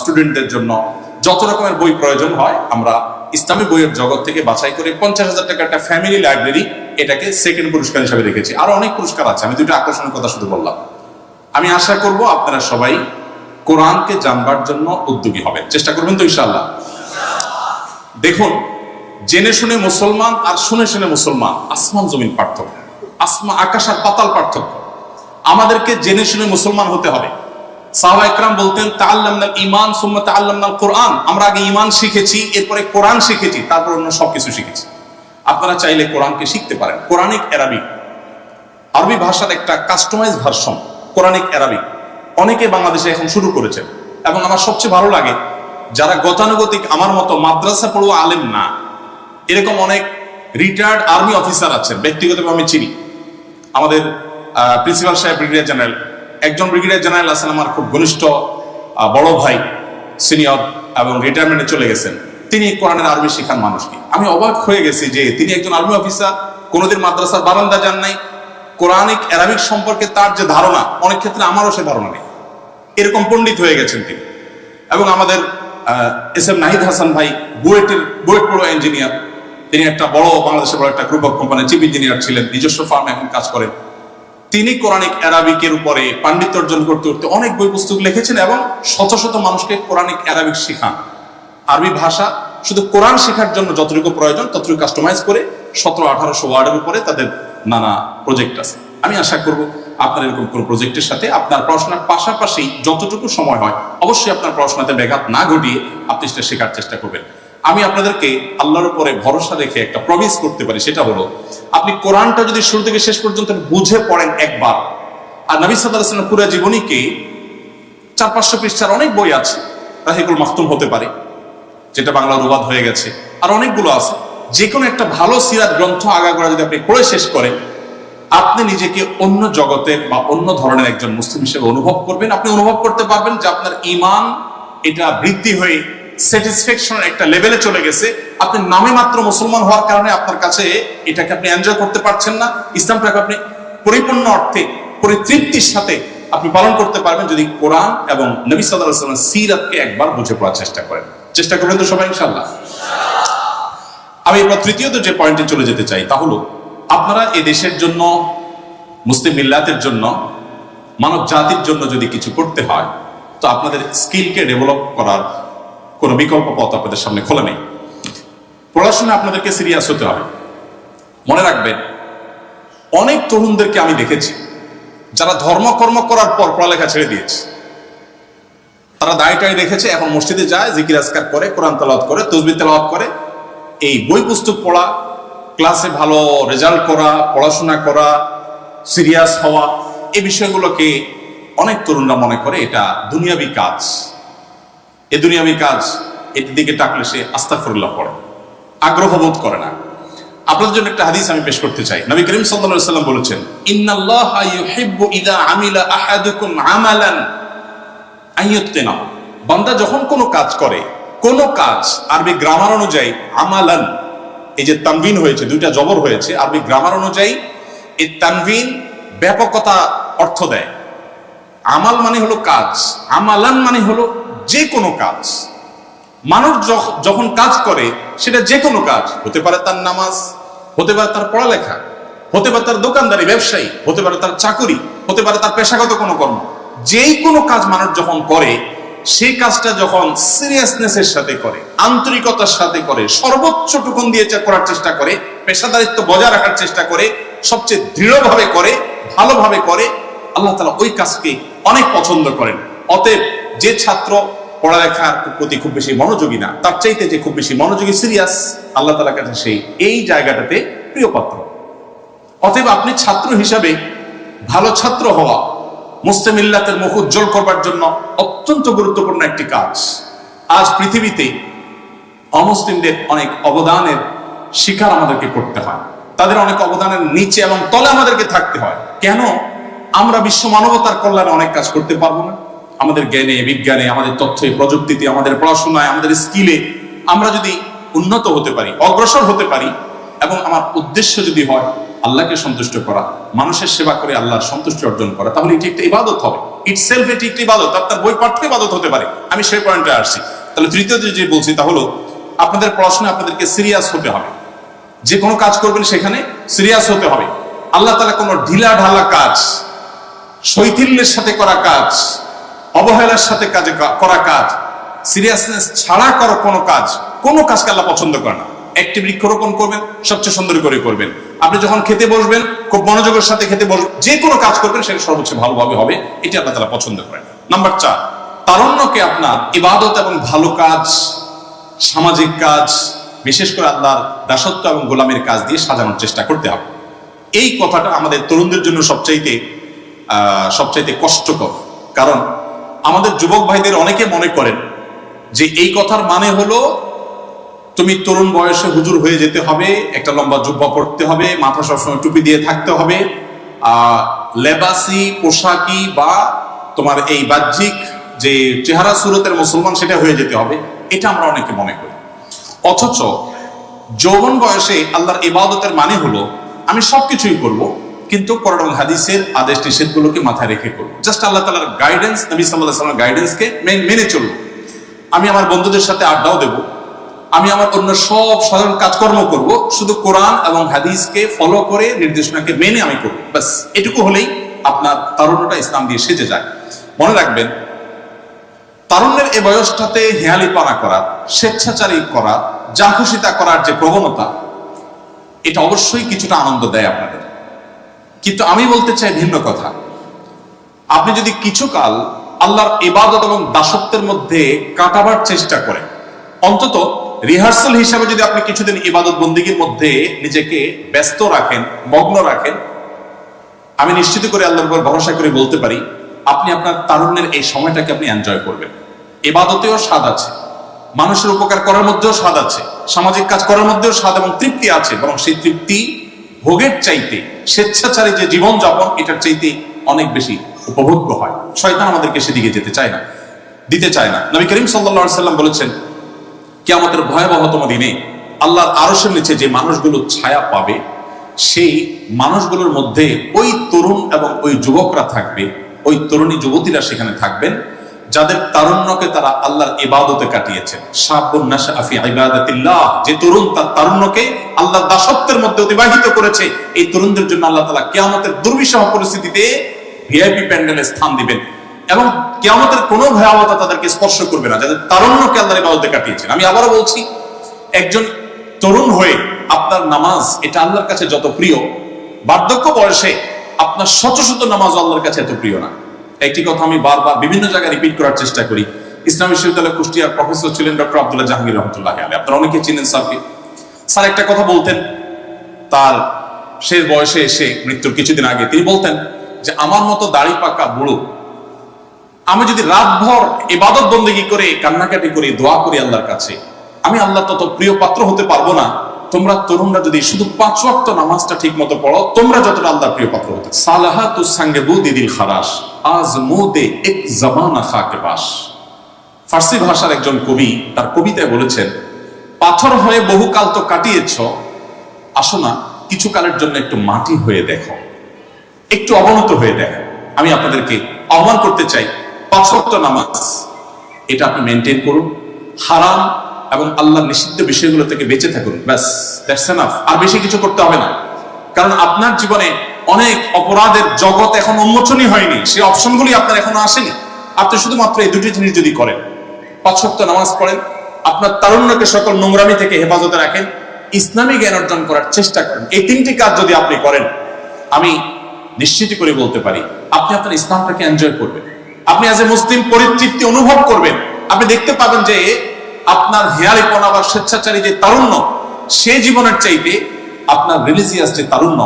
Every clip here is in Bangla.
স্টুডেন্টদের জন্য যত রকমের বই প্রয়োজন হয়, আমরা ইসলামী বইয়ের জগৎ থেকে বাছাই করে পঞ্চাশ হাজার টাকা একটা ফ্যামিলি লাইব্রেরি এটাকে সেকেন্ড পুরস্কার হিসাবে রেখেছি। আরও অনেক পুরস্কার আছে, আমি দুটো আকর্ষণের কথা শুধু বললাম। আমি আশা করব আপনারা সবাই কোরআনকে জানবার জন্য উদ্যোগী হবেন। চেষ্টা করবেন তো ইনশাআল্লাহ। দেখুন, জেনে শুনে মুসলমান আর শুনে শুনে মুসলমান, আসমান জমিন পার্থক্য, আসমা আকাশ আর পাতাল পার্থক্য। আমাদেরকে জেনে শুনে মুসলমান হতে হবে। সাহবা একরাম বলতেন, তাআল্লামনাল ঈমান সুম্মা তাআল্লামনাল কোরআন। আমরা আগে ঈমান শিখেছি, এরপরে কোরআন শিখেছি, তারপর অন্য সবকিছু শিখেছি। আপনারা চাইলে কোরআনকে শিখতে পারেন। Quranic Arabic. আরবি ভাষার একটা কাস্টমাইজ ভার্সন কোরআনিক অ্যারাবিক। অনেকে বাংলাদেশে এখন শুরু করেছেন। এবং আমার সবচেয়ে ভালো লাগে, যারা গতানুগতিক, আমার মতো মাদ্রাসা পড়ুয়া আলেম না, এরকম অনেক রিটায়ার্ড আর্মি অফিসার আছেন, ব্যক্তিগতভাবে আমি চিনি। আমাদের প্রিন্সিপাল সাহেব ব্রিগেডিয়ার জেনারেল একজন ব্রিগেডিয়ার জেনারেল আছেন আমার খুব ঘনিষ্ঠ বড় ভাই, সিনিয়র এবং রিটায়ারমেন্টে চলে গেছেন। তিনি কোরআনের আরবি শেখান মানুষকে আমি অবাক হয়ে গেছি যে তিনি একজন আর্মি অফিসার, কোনোদিন মাদ্রাসার বারান্দা যান নাই। কোরআনিক, অ্যারাবিক সম্পর্কে তার যে ধারণা, অনেক ক্ষেত্রে আমারও সে ধারণা নেই। এরকম পণ্ডিত হয়ে গেছেন তিনি। এবং আমাদের এস এম নাহিদ হাসান ভাই, বুয়েটের, বুয়েট পড়ুয়া ইঞ্জিনিয়ার তিনি একটা বড়, বাংলাদেশের বড় একটা গ্রুপ অফ কোম্পানির চিফ ইঞ্জিনিয়ার ছিলেন, নিজস্ব ফার্মে এখন কাজ করেন। তিনি কোরআনিক অ্যারাবিকের উপরে পাণ্ডিত্য অর্জন করতে করতে অনেক বই পুস্তক লিখেছেন এবং শত শত মানুষকে কোরআনিক অ্যারাবিক শেখান। আরবি ভাষা শুধু কোরআন শেখার জন্য যতটুকু প্রয়োজন, ততটুকু কাস্টমাইজ করে সতেরো, আঠারোশো ওয়ার্ডের উপরে তাদের নানা প্রজেক্ট আছে। আমি আশা করব আপনার এরকম কোনো প্রজেক্টের সাথে আপনার পড়াশোনার পাশাপাশি যতটুকু সময় হয়, অবশ্যই আপনার পড়াশোনাতে ব্যাঘাত না ঘটিয়ে আপনি সেটা শেখার চেষ্টা করবেন। আমি আপনাদেরকে আল্লাহর উপরে ভরসা রেখে একটা প্রমিস করতে পারি, সেটা হলো, আপনি কোরআনটা যদি শুরু থেকে শেষ পর্যন্ত বুঝে পড়েন একবার। আর নবী সাল্লাহ পুরা জীবনীকে চার পাঁচশো পৃষ্ঠার অনেক বই আছে রাহিকুল মাহতুম হতে পারে, যেটা বাংলা অনুবাদ হয়ে গেছে, আর অনেকগুলো আছে। যে কোনো একটা ভালো সিরাত গ্রন্থ আগাগোড়া যদি আপনি পড়ে শেষ করেন, আপনি নিজেকে অন্য জগতের বা অন্য ধরনের একজন মুসলিম হিসেবে অনুভব করবেন। আপনি অনুভব করতে পারবেন যে আপনার ইমান এটা বৃদ্ধি হয়ে স্যাটিসফ্যাকশন একটা লেভেলে চলে গেছে। আপনি নামে মাত্র মুসলমান হওয়ার কারণে আপনার কাছে এটাকে আপনি এনজয় করতে পারছেন না। ইসলামটাকে আপনি পরিপূর্ণ অর্থে পরিতৃপ্তির সাথে আপনি পালন করতে পারবেন যদি কোরআন এবং নবী সাল্লাহ সাল্লাম সিরাতকে একবার বুঝে পড়ার চেষ্টা করেন। চেষ্টা করবেন তো সবাই ইনশাল্লাহ আমি এবার তৃতীয়ত যে পয়েন্টে চলে যেতে চাই তা হলো, আপনারা এ দেশের জন্য, মুসলিম মিল্লাতের জন্য মানব জাতির জন্য যদি কিছু করতে হয়, তো আপনাদের স্কিলকে ডেভেলপ করার কোনো বিকল্প পথ আপনাদের সামনে খোলা নেই। পড়াশোনা আপনাদেরকে সিরিয়াস হতে হবে। মনে রাখবেন, অনেক তরুণদেরকে আমি দেখেছি, যারা ধর্মকর্ম করার পর পড়ালেখা ছেড়ে দিয়েছে। তারা দায়টাই রেখেছে, এখন মসজিদে যায়, জিকির আজকার করে, কোরআন তেলাওয়াত করে, তসবি তেলাওয়াত করে। এই বই পুস্তক পড়া, ক্লাসে ভালো রেজাল্ট করা, পড়াশোনা করা সিরিয়াস হওয়া, এই বিষয়গুলোকে অনেক তরুণরা মনে করে এটা দুনিয়াবি কাজ। এ দুনিয়াবি কাজ এটির দিকে টাকলে সে আস্তাফরুল্লাহ পড়ে। আগ্রহ বোধ করে না। আপনাদের জন্য একটা হাদিস আমি পেশ করতে চাই। নবী করিম সাল্লাম বলেছেন, ইন্নাল্লাহা আমিলা বান্দা যখন কোনো কাজ করে, কোন কাজ আরবি গ্রামার অনুযায়ী আমালান, এই যে তানভিন হয়েছে, দুইটা জবর হয়েছে, আরবি গ্রামার অনুযায়ী এই তানভিন ব্যাপকতা অর্থ দেয়। আমাল মানে হলো কাজ, আমালান মানে হলো যে কোনো কাজ। মানুষ যখ- যখন কাজ করে, সেটা যে কোনো কাজ। হতে পারে তার নামাজ, হতে পারে তার পড়ালেখা, হতে পারে তার দোকানদারি, ব্যবসায়ী, হতে পারে তার চাকুরি, হতে পারে তার পেশাগত কোনো কর্ম। যেই কোনো কাজ মানুষ যখন করে, সেই কাজটা যখন সিরিয়াসনেসের সাথে করে, আন্তরিকতার সাথে করে, সর্বোচ্চ টুকুন দিয়ে করার চেষ্টা করে, পেশাদারিত্ব বজায় রাখার চেষ্টা করে, সবচেয়ে দৃঢ়ভাবে করে, ভালোভাবে করে, আল্লাহ তালা ওই কাজকে অনেক পছন্দ করেন। অতএব যে ছাত্র পড়ালেখার প্রতি খুব বেশি মনোযোগী না, তার চাইতে যে খুব বেশি মনোযোগী সিরিয়াস আল্লাহ তালার কাছে সেই, এই জায়গাটাতে প্রিয় পাত্র। অতএব আপনি ছাত্র হিসাবে ভালো ছাত্র হওয়া, মুসলিম ইল্লাতের মুখ উজ্জ্বল করবার জন্য অত্যন্ত গুরুত্বপূর্ণ একটি কাজ। আজ পৃথিবীতে অমুসলিমদের অনেক অবদানের শিকার আমাদেরকে করতে হয়। তাদের অনেক অবদানের নিচে এবং তলে আমাদেরকে থাকতে হয়। কেন? আমরা বিশ্ব মানবতার কল্যাণে অনেক কাজ করতে পারব না। আমাদের জ্ঞানে, বিজ্ঞানে, আমাদের তথ্যে, প্রযুক্তিতে, আমাদের পড়াশোনায়, আমাদের স্কিলে আমরা যদি উন্নত হতে পারি, অগ্রসর হতে পারি এবং আমার উদ্দেশ্য যদি হয় আল্লাহকে সন্তুষ্ট করা, মানুষের সেবা করে আল্লাহর সন্তুষ্টি অর্জন করা, তাহলে এটি একটা ইবাদত হবে। ইট সেলফ এটি একটি ইবাদত আপনার বই পাঠ্য ইবাদত হতে পারে। আমি সেই পয়েন্টে আসছি। তাহলে তৃতীয় যে বলছি তা হলো, আপনাদের পড়াশোনা আপনাদেরকে সিরিয়াস হতে হবে। যে কোনো কাজ করবেন সেখানে সিরিয়াস হতে হবে। আল্লাহ তালা কোনো ঢিলা ঢালা কাজ, শৈথিল্যের সাথে করা কাজ অবহেলার সাথে কাজে করা কাজ সিরিয়াসনেস ছাড়া করো কোনো কাজ, কোনো কাজকে আল্লাহ পছন্দ করে না। একটি বৃক্ষরোপণ করবেন, সবচেয়ে সুন্দর করে করবেন। আপনি যখন খেতে বসবেন, খুব মনোযোগের সাথে খেতে বসবেন, যে কোনো কাজ করবেন, সেটা সর্বোচ্চ ভালোভাবে হবে, এটি আল্লাহ তারা পছন্দ করেন। নাম্বার চার, তারণ্যকে আপনার ইবাদত এবং ভালো কাজ, সামাজিক কাজ, বিশেষ করে আল্লাহর দাসত্ব এবং গোলামের কাজ দিয়ে সাজানোর চেষ্টা করতে হবে। এই কথাটা আমাদের তরুণদের জন্য সবচাইতে সবচাইতে কষ্টকর। কারণ আমাদের যুবক ভাইদের অনেকে মনে করেন যে এই কথার মানে হলো, তুমি তরুণ বয়সে হুজুর হয়ে যেতে হবে, একটা লম্বা জুব্বা পড়তে হবে, মাথা সবসময় টুপি দিয়ে থাকতে হবে লেবাসি, পোশাকি বা তোমার এই বাহ্যিক যে চেহারা সুরতের মুসলমান সেটা হয়ে যেতে হবে, এটা আমরা অনেকে মনে করি। অথচ যৌবন বয়সে আল্লাহর ইবাদতের মানে হলো, আমি সবকিছুই করব কিন্তু কোরআন এবং হাদিসের আদেশ নিষেধগুলোকে মাথায় রেখে করব। জাস্ট আল্লাহ তালার গাইডেন্স নবী সাল্লাহ গাইডেন্সকে মেনে চলবো। আমি আমার বন্ধুদের সাথে আড্ডাও দেব। আমি আমার অন্য সব সাধারণ কাজকর্ম করব। শুধু কোরআন এবং হাদিসকে ফলো করে, নির্দেশনাকে মেনে আমি করব। ব্যাস, এটুকু হলেই আপনার তারুণ্যটা ইসলাম দিয়ে সেজে যায়। মনে রাখবেন, তারুণ্যের এ বয়সটাতে হেয়ালি হেয়ালিপানা করা, স্বেচ্ছাচারী করা, যা খুশি তা করার যে প্রবণতা, এটা অবশ্যই কিছুটা আনন্দ দেয় আপনাদের। কিন্তু আমি বলতে চাই ভিন্ন কথা। আপনি যদি কিছুকাল আল্লাহর ইবাদত এবং দাসত্বের মধ্যে কাটাবার চেষ্টা করেন, অন্তত রিহার্সাল হিসাবে যদি আপনি কিছুদিন ইবাদত বন্দীগীর মধ্যে নিজেকে ব্যস্ত রাখেন, মগ্ন রাখেন, আমি নিশ্চিত করে আল্লাহর উপর ভরসা করে বলতে পারি, আপনি আপনার তারুণ্যের এই সময়টাকে আপনি এনজয় করবেন। এবাদতেও স্বাদ আছে। মানুষের উপকার করার মধ্যেও স্বাদ আছে। সামাজিক কাজ করার মধ্যেও স্বাদ এবং তৃপ্তি আছে, বরং সেই তৃপ্তি ভোগের চাইতে, স্বেচ্ছাচারী যে জীবন যাপন এটার চাইতে অনেক বেশি উপভোগ্য হয়। শয়তান আমাদেরকে সেদিকে যেতে চায় না, দিতে চায় না। নবী করিম সাল্লা সাল্লাম বলেছেন, কেয়ামতের ভয়াবহতম দিনে আল্লাহর আরশের নিচে যে মানুষগুলো ছায়া পাবে, সেই মানুষগুলোর মধ্যে ওই তরুণ এবং ওই যুবকরা থাকবে, ওই তরুণী যুবতীরা সেখানে থাকবেন। যাদের তারুণ্যকে তারা আল্লাহর ইবাদতে কাটিয়েছেন। যে তরুণ তার তারুণ্যকে আল্লাহর দাসত্বের মধ্যে অতিবাহিত করেছে, এই তরুণদের জন্য আল্লাহ তাআলা কিয়ামতের দুর্বিষহ পরিস্থিতিতে ভিআইপি প্যান্ডেলে স্থান দিবেন। এবং কেয়ামতের কোনো ভয়াবহতা তাদেরকে স্পর্শ করবে না, যাদের তারুণ্যকে আল্লাহর ইবাদতে কাটিয়েছেন। আমি আবারও বলছি, একজন তরুণ হয়ে আপনার নামাজ, এটা আল্লাহর কাছে যত প্রিয়, বার্ধক্য বয়সে আপনার শত শত নামাজ আল্লাহর কাছে এত প্রিয় না। একটি কথা আমি বারবার বিভিন্ন জায়গায় রিপিট করার চেষ্টা করি। ইসলাম বিশ্ববিদ্যালয় কুষ্টিয়ার প্রফেসর ছিলেন ডক্টর আব্দুল্লাহ জাহাঙ্গীর রহমতুল্লাহ আলী আপনারা অনেকে চিনেন স্যারকে। স্যার একটা কথা বলতেন, তার শেষ বয়সে এসে মৃত্যুর কিছুদিন আগে তিনি বলতেন যে, আমার মতো দাড়ি পাকা বুড়ো, আমি যদি রাতভর ইবাদত বন্দেগি করে, কান্নাকাটি করি, দোয়া করি আল্লাহর কাছে, আমি আল্লাহ তত প্রিয় পাত্র হতে পারব না। তোমরা তরুণরা যদি শুধু পাঁচ ওয়াক্ত নামাজটা ঠিক মতো পড়ো, তোমরা যতটা আল্লাহর প্রিয় পাত্র হতে সালাহা তু সঙ্গে দিদিল খারাস আজ মুদে এক জমানা খাকে ফার্সি ভাষার একজন কবি তার কবিতায় বলেছেন, পাথর হয়ে বহুকাল তো কাটিয়েছ, আসো না কিছু কালের জন্য একটু মাটি হয়ে দেখো। একটু অবনত হয়ে দেখো। আমি আপনাদেরকে আহ্বান করতে চাই, পাঁচ নামাজ, এটা আপনি মেনটেন করুন। হারাম এবং আল্লাহ নিষিদ্ধ বিষয়গুলো থেকে বেঁচে থাকুন। ব্যাস দ্যাটস এনাফ আর বেশি কিছু করতে হবে না। কারণ আপনার জীবনে অনেক অপরাধের জগৎ এখন উন্মোচনই হয়নি। সেই অপশনগুলি আপনার এখনও আসেনি। আপনি শুধুমাত্র এই দুটি জিনিস যদি করেন, পাঁচ ওয়াক্ত নামাজ পড়েন, আপনার তারুণ্যকে সকল নোংরামি থেকে হেফাজতে রাখেন, ইসলামী জ্ঞান অর্জন করার চেষ্টা করেন। এই তিনটি কাজ যদি আপনি করেন, আমি নিশ্চিত করে বলতে পারি, আপনি আপনার ইসলামটাকে এনজয় করবেন। আপনি আজ এ মুসলিম পরিতৃপ্তি অনুভব করবেন। আপনি দেখতে পাবেন যে আপনার হেয়ালিপনা বা স্বেচ্ছাচারী যে তারুণ্য, সে জীবনের চাইতে আপনার রিলিজিয়াস যে তারুণ্য,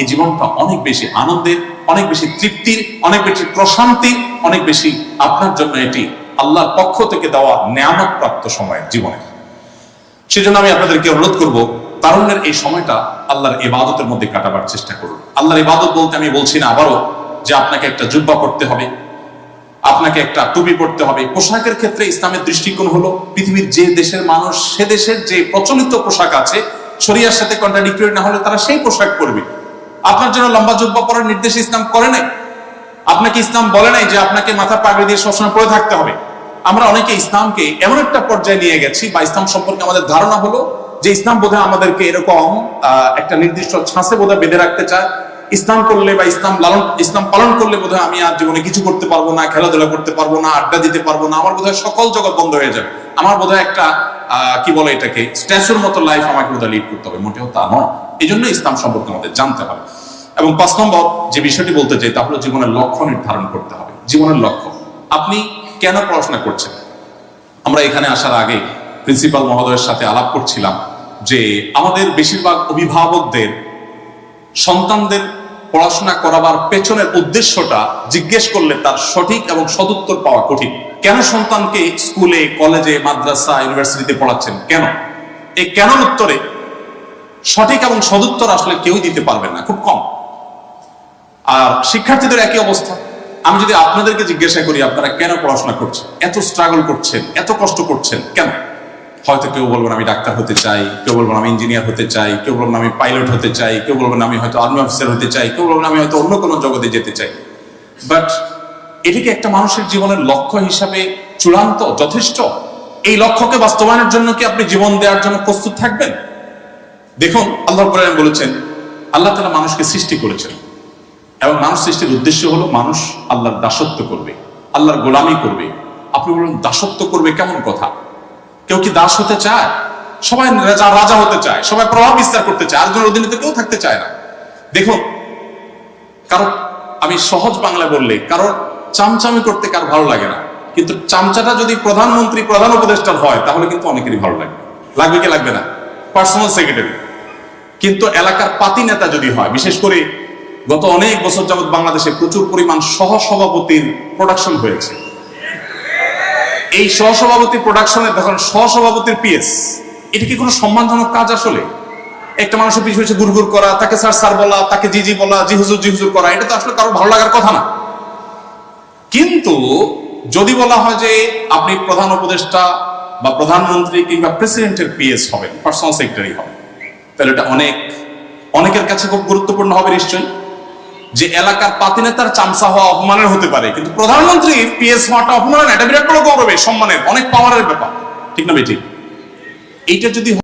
এই জীবনটা অনেক বেশি আনন্দের, অনেক বেশি তৃপ্তির, অনেক বেশি প্রশান্তির, অনেক বেশি আপনার জন্য এটি আল্লাহর পক্ষ থেকে দেওয়া নেয়ামত প্রাপ্ত সময় জীবনে সেজন্য আমি আপনাদেরকে অনুরোধ করব, তারুণ্যের এই সময়টা আল্লাহর ইবাদতের মধ্যে কাটাবার চেষ্টা করুন। আল্লাহর ইবাদত বলতে আমি বলছি না আবারও যে আপনাকে একটা জুব্বা করতে হবে আপনাকে একটা টুপি পড়তে হবে। পোশাকের ক্ষেত্রে ইসলামের দৃষ্টিকোণ হলো পৃথিবীর যে দেশের মানুষ, সে দেশের যে প্রচলিত পোশাক আছে, শরিয়ার সাথে কন্ট্রাডিক্টরি না হলে তারা সেই পোশাক পরবে। আপনার জন্য লম্বা জুব্বা পরার নির্দেশ ইসলাম করে নাই? আপনাকে ইসলাম বলে নাই যে আপনাকে মাথা পাগড়ি দিয়ে সবসময় পড়ে থাকতে হবে? আমরা অনেকে ইসলামকে এমন একটা পর্যায়ে নিয়ে গেছি বা ইসলাম সম্পর্কে আমাদের ধারণা হলো যে ইসলাম বোধহয় আমাদেরকে এরকম একটা নির্দিষ্ট ছাঁচে বোধহয় বেঁধে রাখতে চায়। ইসলাম করলে বা ইসলাম লালন, ইসলাম পালন করলে বোধহয় আমি আর জীবনে কিছু করতে পারব না, খেলাধুলা করতে পারব না, আড্ডা দিতে পারব না, আমার বোধহয় সকল জগৎ বন্ধ হয়ে যাবে। আমার বোধহয় একটা কি বলে এটাকে, স্ট্যাচুর মতো লাইফ আমাকে বোধহয় লিড করতে হবে, মোটেও তা নয়। এই জন্য ইসলাম সম্পর্কে আমাদের জানতে হবে। এবং পাঁচ নম্বর, যে বিষয়টি বলতে চাই, তা হলো জীবনের লক্ষ্য নির্ধারণ করতে হবে। জীবনের লক্ষ্য। আপনি কেন পড়াশোনা করছেন? আমরা এখানে আসার আগে প্রিন্সিপাল মহোদয়ের সাথে আলাপ করছিলাম যে আমাদের বেশিরভাগ অভিভাবকদের সন্তানদের পড়াশোনা করাবার পেছনের উদ্দেশ্যটা জিজ্ঞেস করলে তার সঠিক এবং সদুত্তর পাওয়া কঠিন। কেন সন্তানকে স্কুলে, কলেজে, মাদ্রাসা, ইউনিভার্সিটিতে পড়াচ্ছেন? কেন? এই কেন উত্তরে সঠিক এবং সদুত্তর আসলে কেউই দিতে পারবেন না, খুব কম। আর শিক্ষার্থীদের একই অবস্থা। আমি যদি আপনাদেরকে জিজ্ঞাসা করি, আপনারা কেন পড়াশোনা করছেন? এত স্ট্রাগল করছেন? এত কষ্ট করছেন? কেন? হয়তো কেউ বলবেন আমি ডাক্তার হতে চাই, কেউ বলবেন আমি ইঞ্জিনিয়ার হতে চাই, কেউ বলবেন আমি পাইলট হতে চাই, কেউ বলবেন আমি হয়তো আর্মি অফিসার হতে চাই, কেউ বলবেন আমি হয়তো অন্য কোনো জগতে যেতে চাই। বাট এটিকে একটা মানুষের জীবনের লক্ষ্য হিসাবে চূড়ান্ত, যথেষ্ট, এই লক্ষ্যকে বাস্তবায়নের জন্য কি আপনি জীবন দেওয়ার জন্য প্রস্তুত থাকবেন? দেখুন আল্লাহ কোরআন বলেছেন, আল্লাহ তালা মানুষকে সৃষ্টি করেছেন। এবং মানুষ সৃষ্টির উদ্দেশ্য হলো মানুষ আল্লাহর দাসত্ব করবে, আল্লাহর গোলামি করবে। আপনি বলুন, দাসত্ব করবে কেমন কথা? কেউ কি দাস হতে চায়? সবাই রাজা হতে চায়, সবাই প্রভাব বিস্তার করতে চায় আরেকজনের অধীনে তো কেউ থাকতে চায় না। দেখুন, কারণ আমি সহজ বাংলা বললে কারণ চামচামি করতে কার ভালো লাগে না। কিন্তু চামচাটা যদি প্রধানমন্ত্রী, প্রধান উপদেষ্টার হয়, তাহলে কিন্তু অনেকেরই ভালো লাগে। লাগবে কি লাগবে না? পার্সোনাল সেক্রেটারি কিন্তু এলাকার পাতি নেতা যদি হয়, বিশেষ করে গত অনেক বছর যাবৎ বাংলাদেশে প্রচুর পরিমাণ সহসভাপতির প্রোডাকশন হয়েছে। এই সহসভাপতি প্রোডাকশনের দেখুন, সহসভাপতির পিএস এটা কি কোনো সম্মানজনক কাজ আসলে? একটা মানুষের পিছু পিছু গুড়গুড় করা, তাকে স্যার স্যার বলা, তাকে জি জি বলা, জি হুজুর জি হুজুর করা, এটা তো আসলে কারও ভালো লাগার কথা না। কিন্তু যদি বলা হয় যে আপনি প্রধান উপদেষ্টা বা প্রধানমন্ত্রী কিংবা প্রেসিডেন্টের পিএস হবেন পার্সোনাল সেক্রেটারি হবেন, তাহলে এটা অনেক, অনেকের কাছে খুব গুরুত্বপূর্ণ হবে নিশ্চয়ই। যে এলাকার পাতি নেতার চামচা হওয়া অপমানের হতে পারে। কিন্তু প্রধানমন্ত্রী পিএস হওয়াটা অপমানের, এটা বিরাট বড় গৌরবের, সম্মানের, অনেক পাওয়ারের ব্যাপার। ঠিক না ঠিক? এইটা যদি